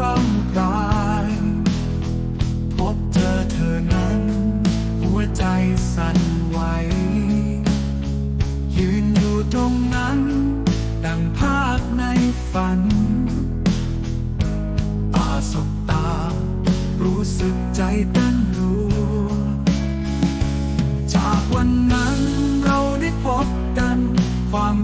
ร่างกายพบเจอเธอนั้น หัวใจสั่นไหว ยืนอยู่ตรงนั้น ดังภาพในฝันตาสบตา รู้สึกใจเต้นรัวจากวันนั้นเราได้พบกันความ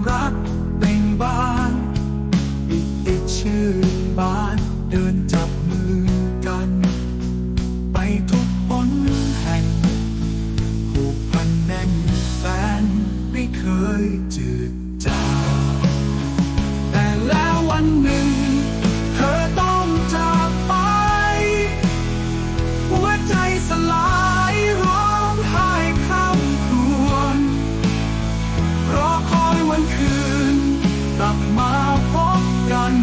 ยจืดจางแต่แล้ววันหนึ่ง เธอต้องจากไป หัวใจสลายร้องไห้ข้ามครวญรอคอยวันคืน กลับมาพบกัน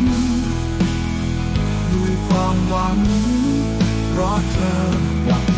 ด้วยความหวังรอเธอกลับ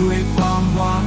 ด้วยความหวัง